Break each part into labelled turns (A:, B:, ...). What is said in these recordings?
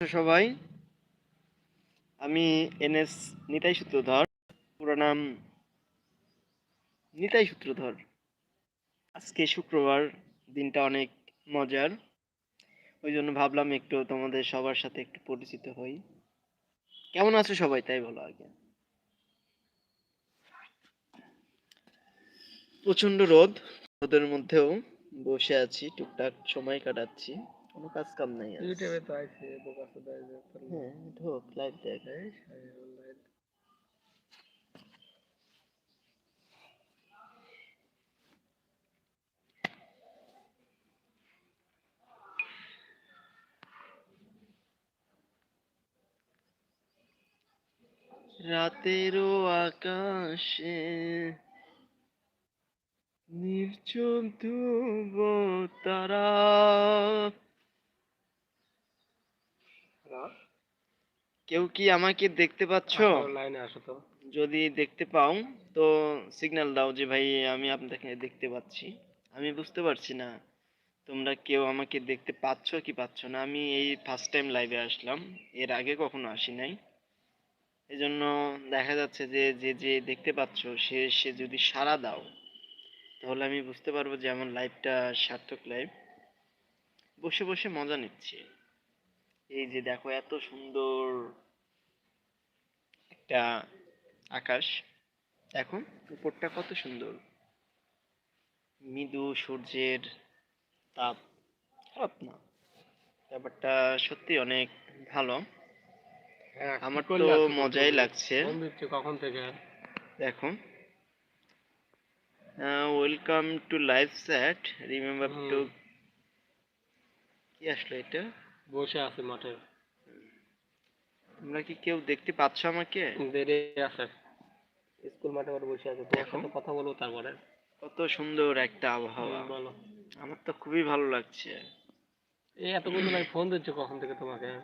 A: সবাই। আমি এনএস নিতাই সূত্রধর। পুরো নাম নিতাই সূত্রধর। আজকে শুক্রবার, দিনটা অনেক মজার। ওই জন্য ভাবলাম একটু তোমাদের সবার সাথে একটু পরিচিত হই। কেমন আছো সবাই? তাই বলো আগে। প্রচণ্ড রোদ। রোদের মধ্যেও বসে আছি, টুকটাক সময় কাটাচ্ছি। কোনো কাজ কাম নাই আজ।
B: ইউটিউবে তো আইছে বোকা সুদা যে তোর
A: হ্যাঁ ঢোক লাইভ দেখ
B: এই শাহিনুল লাইট।
A: রাতেরও আকাশে নির্জন ধ্রুব তারা
B: হ্যালো?
A: কেউ কি আমাকে দেখতে পাচ্ছ?
B: লাইনে আসো তো।
A: যদি দেখতে পাও তো সিগন্যাল দাও যে ভাই আমি আপনাকে দেখতে পাচ্ছি। আমি বুঝতে পারছি না তোমরা কেউ আমাকে দেখতে পাচ্ছ কি পাচ্ছ না। আমি এই ফার্স্ট টাইম লাইভে আসলাম এর আগে কখনো আসি নাই। এজন্য দেখা যাচ্ছে যে যে যে দেখতে পাচ্ছ সে সে যদি সাড়া দাও তাহলে আমি বুঝতে পারব যে আমার লাইভটা সার্থক লাইভ বসে বসে মজা নিচ্ছি। এই যে দেখো এত সুন্দর একটা আকাশ। দেখো উপরটা কত সুন্দর। মৃদু সূর্যের তাপ। খারাপ না। ব্যাপারটা সত্যি অনেক ভালো।
B: হ্যাঁ,
A: আমার তো মজাই লাগছে।
B: কখন থেকে?
A: দেখো। Welcome to live chat remember to কি আসলো এটা?
B: বসে আছে মাঠে।
A: তোমরা কি কেউ দেখতে পাচ্ছ আমাকে?
B: দেরি আছে। স্কুল মাঠে ওর বসে আছে তোমার। সাথে কথা বলব তারপরে।
A: কত সুন্দর একটা আবহাওয়া।
B: বলো।
A: আমার তো খুবই ভালো লাগছে।
B: এই এতক্ষণ ধরে ফোন দিচ্ছে কখন থেকে তোমাকে?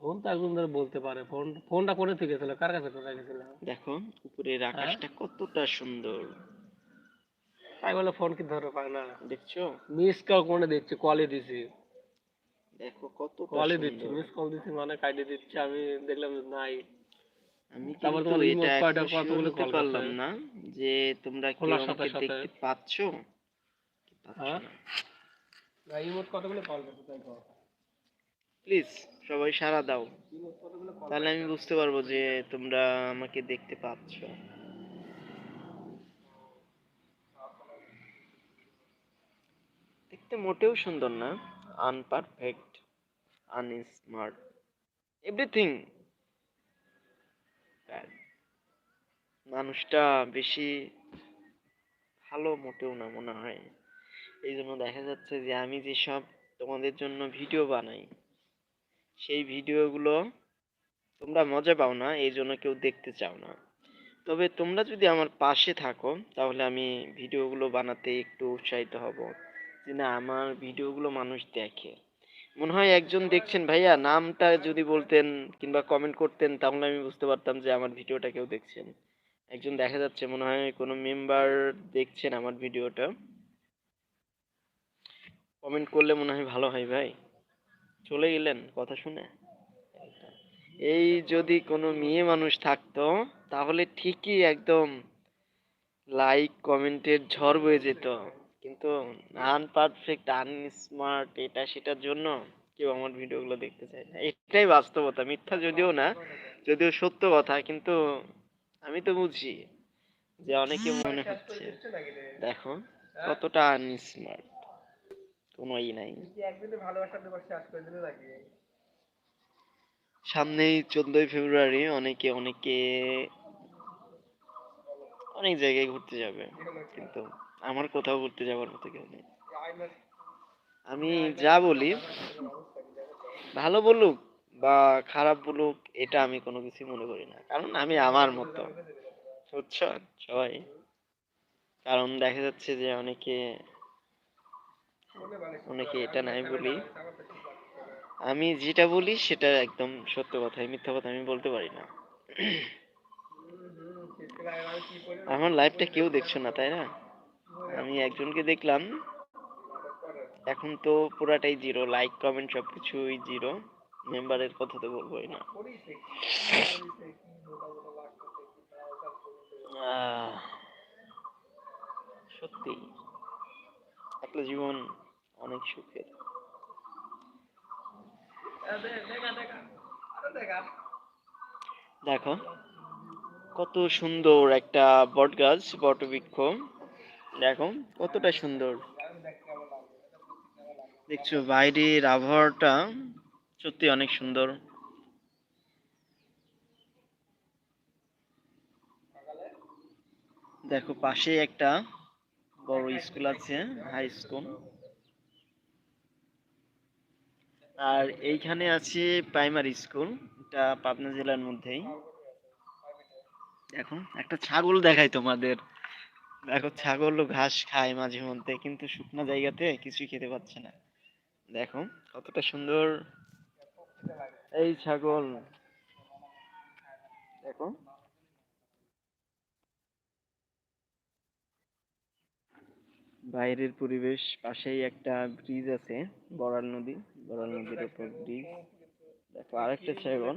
B: ফোন তো একজন ধরে বলতে পারে। ফোন ফোনটা করে থেকে গেছিল কার কাছে কোথায় গেছিল?
A: দেখো উপরের আকাশটা কতটা সুন্দর।
B: বলে ফোন কি ধরে না
A: দেখছ?
B: মিস কল করে দিচ্ছে? কলে দিছি
A: দেখো কতটা
B: কলে দিচ্ছি মিস কল দিচ্ছি মানে কাইটে দিচ্ছে। আমি দেখলাম নাই।
A: আমি
B: তারপর তোমার
A: এটা
B: কতগুলো
A: পারলাম
B: করছে?
A: না যে তোমরা
B: সাথে
A: আমাকে দেখতে পাচ্ছ?
B: হ্যাঁ?
A: না?
B: রিমোট কতগুলো কল করতে তাই কল
A: প্লিজ সবাই সাড়া দাও।
B: কল
A: তাহলে আমি বুঝতে পারব যে তোমরা আমাকে দেখতে পাচ্ছ। দেখতে মোটেও সুন্দর না। আনপারফেক্ট আনস্মার্ট এভরিথিং মানুষটা বেশি ভালো মোটেও না মনে হয়। এই জন্য দেখা যাচ্ছে যে আমি যেসব তোমাদের জন্য ভিডিও বানাই, সেই ভিডিওগুলো তোমরা মজা পাও না, এই জন্য কেউ দেখতে চাও না। তবে তোমরা যদি আমার পাশে থাকো, তাহলে আমি ভিডিওগুলো বানাতে একটু উৎসাহিত হব। যে না, আমার ভিডিওগুলো মানুষ দেখে। মনে হয় একজন দেখছেন, ভাইয়া, নামটা যদি বলতেন কিংবা কমেন্ট করতেন, তাহলে আমি বুঝতে পারতাম যে আমার ভিডিওটা কেউ দেখছেন। একজন দেখা যাচ্ছে, মনে হয় কোনো মেম্বার দেখছেন আমার ভিডিওটা। কমেন্ট করলে মনে হয় ভালো হয় ভাই। চলে গেলেন কথা শুনে। এই যদি কোনো মেয়ে মানুষ থাকতো, তাহলে ঠিকই একদম লাইক কমেন্টের ঝড় বয়ে যেত। কিন্তু আনপারফেক্ট আনস্মার্ট এটা সেটার জন্য কেউ আমার ভিডিওগুলো দেখতে চায় না। এটাই বাস্তবতা, মিথ্যা যদিও না, যদিও সত্য কথা, কিন্তু আমি তো বুঝি যে অনেকে মনে হচ্ছে, দেখো কতটা আনস্মার্ট কোনো ই নাই। সামনেই চোদ্দই ফেব্রুয়ারি, অনেকে অনেকে অনেক জায়গায় ঘুরতে যাবে, কিন্তু আমার কোথাও ঘুরতে যাওয়ার মতো কেউ নেই। আমি যা বলি, ভালো বলুক বা খারাপ বলুক, এটা আমি কোনো কিছু মনে করি না। কারণ আমি আমার মতো। বুঝছ? সবাই। কারণ দেখা যাচ্ছে যে অনেকে অনেকে এটা নাই বলি। আমি যেটা বলি, সেটা একদম সত্য কথা মিথ্যা কথা আমি বলতে পারি না। আমার লাইফটা কেউ দেখছ না, তাই না? আমি একজনকে দেখলাম। এখন তো পুরাটাই জিরো লাইক কমেন্ট সবকিছুই জিরো মেম্বারের কথা তো বলবোই না। সত্যি। একটা জীবন অনেক সুখের। দেখো, কত সুন্দর একটা বট গাছ বটবৃক্ষ। দেখো, কতটা সুন্দর। দেখছ, বাইরের আবহাওয়াটা সত্যি অনেক সুন্দর। দেখো, পাশে একটা বড় স্কুল আছে, হাই স্কুল। আর এইখানে আছে প্রাইমারি স্কুল, এটা পাবনা জেলার মধ্যেই। দেখো, একটা ছাগল দেখাই তোমাদের। দেখো ছাগল ঘাস খায় মাঝে মধ্যে, কিন্তু শুকনো জায়গাতে কিছুই খেতে পাচ্ছে না। দেখো কতটা সুন্দর এই ছাগল। দেখো। বাইরের পরিবেশ পাশেই একটা ব্রিজ আছে, বড়াল নদী। বড়াল নদীর উপর ব্রিজ দেখো আরেকটা ছাগল।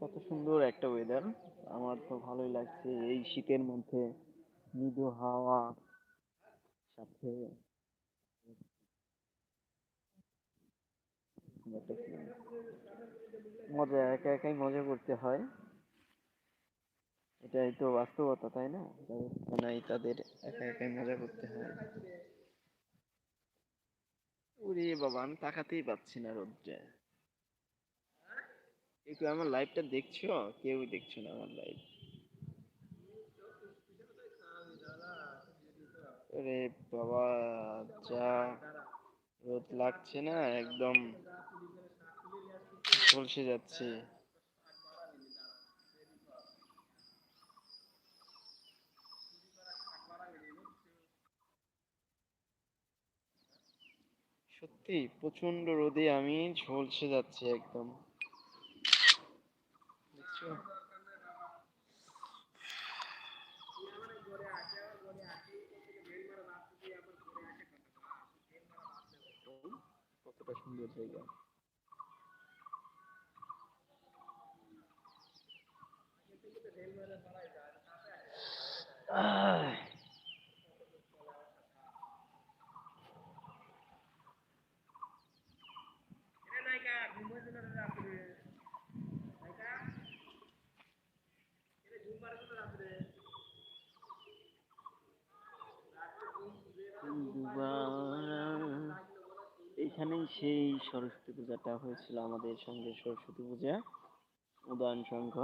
A: কত সুন্দর একটা ওয়েদার আমার তো ভালোই লাগছে এই শীতের মধ্যে, মৃদু হাওয়া, সাথে মজা, একা একাই মজা করতে হয়। এটাই তো বাস্তবতা, তাই না? যাদের নাই তাদের একা একাই মজা করতে হয়। ওরে বাবা, আমি তাকাতেই পাচ্ছি না রোদ্রে একটু আমার লাইভটা দেখছ? কেউ দেখছ না আমার লাইভ আরে বাবা, যা রোদ লাগছে না, একদম ঝলসে যাচ্ছে। সত্যি প্রচণ্ড রোদে আমি ঝলসে যাচ্ছি একদম। কতটা সুন্দর জায়গা আহ এইখানেই সেই সরস্বতী পূজাটা হয়েছিল আমাদের সঙ্গে সরস্বতী পূজা। উদয়ন সংঘ।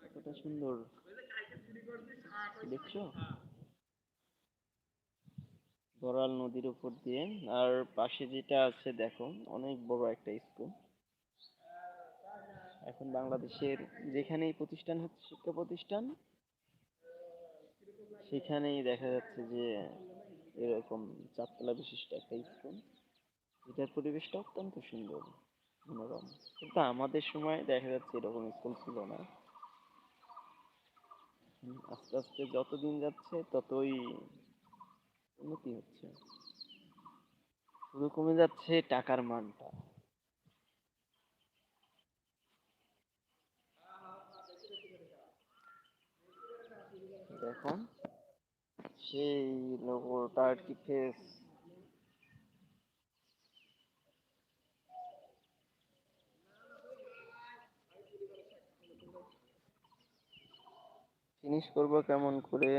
A: কতটা সুন্দর। দেখছ? বড়াল নদীর উপর দিয়ে। আর পাশে যেটা আছে, দেখো, অনেক বড় একটা স্কুল। এখন বাংলাদেশের যেখানেই প্রতিষ্ঠান হচ্ছে, শিক্ষা প্রতিষ্ঠান, সেখানেই দেখা যাচ্ছে যে এরকম চারতলা বিশিষ্ট একটা স্কুল। এটার পরিবেশটা অত্যন্ত সুন্দর, মনোরম। কিন্তু আমাদের সময় দেখা যাচ্ছে এরকম স্কুল ছিল না। আস্তে আস্তে যত দিন যাচ্ছে ততই উন্নতি হচ্ছে। শুধু কমে যাচ্ছে টাকার মানটা। দেখো সেই লোগোটা আর কি ফেস ফিনিশ করব কেমন করে?